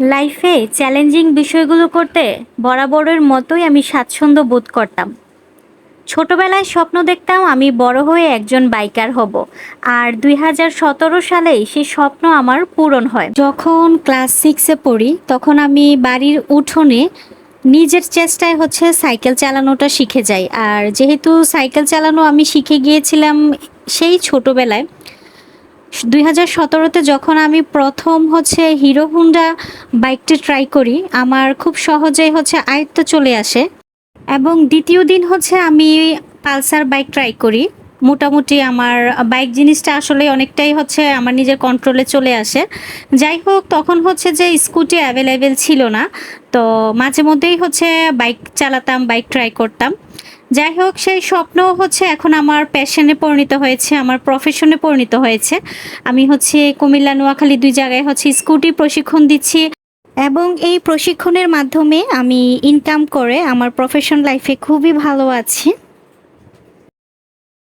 লাইফে চ্যালেঞ্জিং বিষয়গুলো করতে বরাবরের মতোই আমি স্বাচ্ছন্দ্য বোধ করতাম। ছোটবেলায় স্বপ্ন দেখতাম আমি বড় হয়ে একজন বাইকার হব। আর দুই হাজার সতেরো সালেই সেই স্বপ্ন আমার পূরণ হয়। যখন ক্লাস সিক্সে পড়ি, তখন আমি বাড়ির উঠোনে নিজের চেষ্টায় হচ্ছে সাইকেল চালানোটা শিখে যাই। আর যেহেতু সাইকেল চালানো আমি শিখে গিয়েছিলাম সেই ছোটবেলায় দুই হাজার সতেরোতে যখন আমি প্রথম হচ্ছে হিরো হুন্ডা বাইকটি ট্রাই করি, আমার খুব সহজেই হচ্ছে আয়ত্ত চলে আসে। এবং দ্বিতীয় দিন হচ্ছে আমি পালসার বাইক ট্রাই করি। মোটামুটি আমার বাইক জিনিসটা আসলে অনেকটাই হচ্ছে আমার নিজের কন্ট্রোলে চলে আসে। যাই হোক, তখন হচ্ছে যে স্কুটি অ্যাভেলেবেল ছিল না। তো মাঝে মধ্যেই হচ্ছে বাইক চালাতাম, বাইক ট্রাই করতাম। যাই হোক সেই স্বপ্ন হচ্ছে এখন আমার প্যাশনে পরিণত হয়েছে, আমার প্রফেশনে পরিণত হয়েছে। আমি হচ্ছে কুমিল্লা, নোয়াখালী দুই জায়গায় হচ্ছে স্কুটি প্রশিক্ষণ দিচ্ছি এবং এই প্রশিক্ষণের মাধ্যমে আমি ইনকাম করে আমার প্রফেশন লাইফে খুবই ভালো আছি।